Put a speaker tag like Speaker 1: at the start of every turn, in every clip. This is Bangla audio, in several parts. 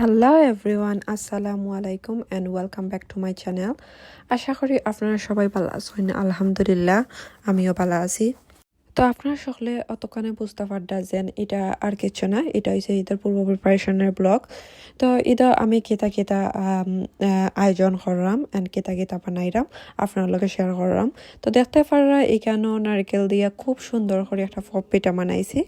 Speaker 1: হ্যালো এভরিওয়ান আসসালামু আলাইকুম and welcome back to my channel আশা করি আপনারা সবাই ভালো আছেন, আলহামদুলিল্লাহ, আমিও ভালো আছি। তো আপনারা সকলে অতক্ষণে বুঝতে পারডা যেন এটা আর কিছু না, এটা হচ্ছে ঈদের পূর্ব প্রিপারেশনের ব্লগ তো ঈদ আমি কেতা কেতা আয়োজন করলাম অ্যান্ড কেতা কেতা বানাইলাম, আপনার লগে শেয়ার করলাম। তো দেখতে পারা এখানেও নারকেল দিয়ে খুব সুন্দর করে একটা পিঠা বানাইছি।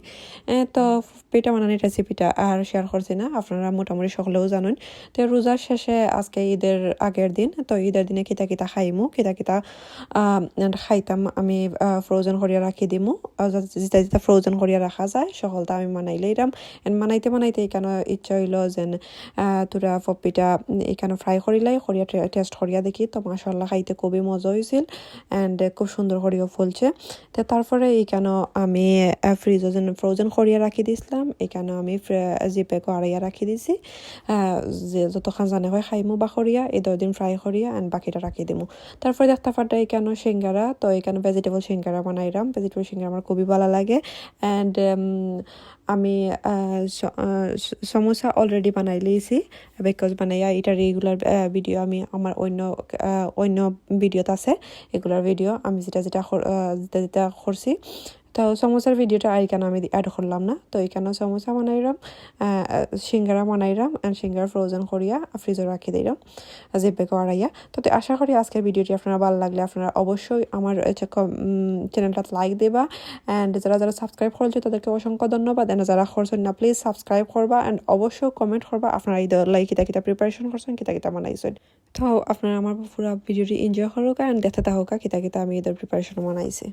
Speaker 1: তো পিঠা বানানোর রেসিপিটা আর শেয়ার করছি না, আপনারা মোটামুটি সকলেও জানেন। তো রোজার শেষে আজকে ঈদের আগের দিন, তো ঈদের দিনে কিতা কিতা খাইমু, কিতা কিতা খাইতাম, আমি ফ্রোজেন করিয়া রাখি দিমু। যেটা যেটা ফ্রোজেন করিয়া রাখা যায়, সকলটা আমি মানাইলে এরাম এন্ড মানাইতে মানাইতে এখানে ইচ্ছা হইল যেন তোরা পপিটা এখানে ফ্রাই করিলাই করিয়া টেস্ট করিয়া দেখি। তো মাসাল্লাহ খাইতে খুবই মজা হয়েছিল অ্যান্ড খুব সুন্দর করিয়া ফুলছে। তো তারপরে এইখানে আমি ফ্রিজে যেন ফ্রোজেন করিয়া রাখি দিছিলাম। এখানে আমি জিপে আড়াইয়া রাখি দিছি। যে যতক্ষণ জানে হয় খাইমু বা করিয়া, এই দিন ফ্রাই করিয়া অ্যান্ড বাকিটা রাখি দিমু। তারপরে দেখতে পারটা এখানে সিঙ্গারা, তো এখানে ভেজিটেবল সিঙ্গারা বানাইলাম ভেজিটেবল সিঙ্গারা আমার খুবই ভালো লাগে। অ্যান্ড আমি সমোসা অলরেডি বানাই লিয়েছি। বিকজ বানাইয়া এটা রেগুলার ভিডিও আমি আমার অন্য অন্য ভিডিওত আছে। এগুলার ভিডিও আমি যেটা যেটা যেটা যেটা করছি। তো সমোসার ভিডিওটা এখানে আমি অ্যাড করলাম না। তো এখানে সমোসা বানাইলাম সিঙ্গারা বানাইলাম অ্যান্ড সিঙ্গারা ফ্রোজেন করিয়া ফ্রিজে রাখি দিলাম জিপে করাইয়া তো আশা করি আজকের ভিডিওটি আপনারা ভালো লাগলে আপনারা অবশ্যই আমার চ্যানেলটা লাইক দেবা অ্যান্ড যারা যারা সাবস্ক্রাইব করছে তাদেরকে অসংখ্য ধন্যবাদ অ্যান্ড যারা করছেন না প্লিজ সাবস্ক্রাইব করবা অ্যান্ড অবশ্যই কমেন্ট করবা আপনারা এই লাইক কিতা কিতা প্রিপারেশন করছেন, কিতা কিতা বানাইছেন। তো আপনারা আমার পুরো ভিডিওটি এনজয় করুক অ্যান্ড দেখতে থাকুক, কিতা কিতা আমি এদের প্রিপারেশন বানাইছি।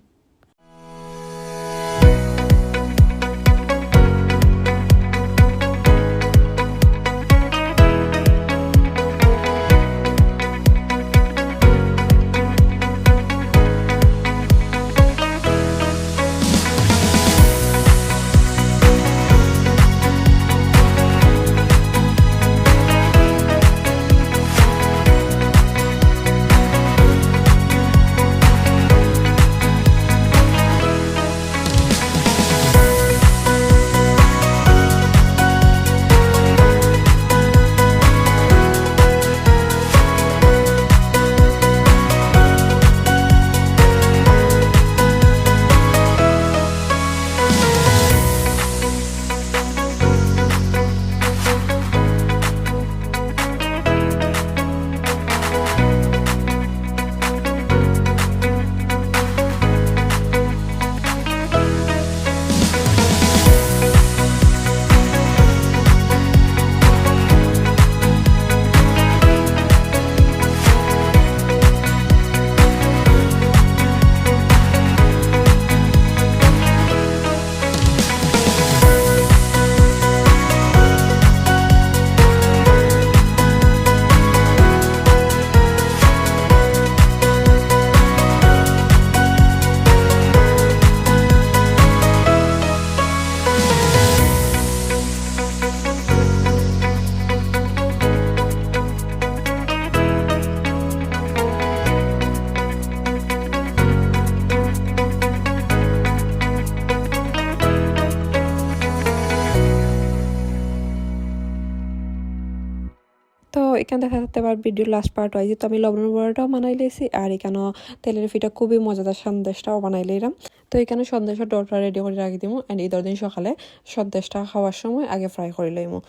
Speaker 1: এখানে দেখা যাচ্ছে আবার ভিডিওর লাস্ট পার্ট হয়। তো আমি লবণের বড়াটাও বানাই লেছি, আর এখানে তেলের ফিটা খুবই মজাদার সন্দেশটাও বানাই লইলাম তো এখানে সন্দেশের ডোরটা রেডি করে রাখি দিব অ্যান্ড ঈদের দিন সকালে সন্দেশটা খাওয়ার সময় আগে ফ্রাই করে লইমু।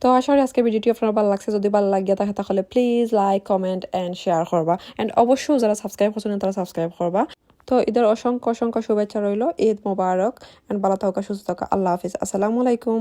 Speaker 1: তো আশা করি আজকে ভিডিওটি আপনার ভালো লাগছে। যদি ভালো লাগিয়ে থাকে তাহলে please like comment and share করবা। অ্যান্ড অবশ্যই যারা সাবস্ক্রাইব করছেন তারা সাবস্ক্রাইব করবা। তো ঈদের অসংখ্য অসংখ্য শুভেচ্ছা রইল। ঈদ মোবারক অ্যান্ড ভালো থাকা, সুস্থ থাকা। আল্লাহ হাফিজ। আসসালামু আলাইকুম।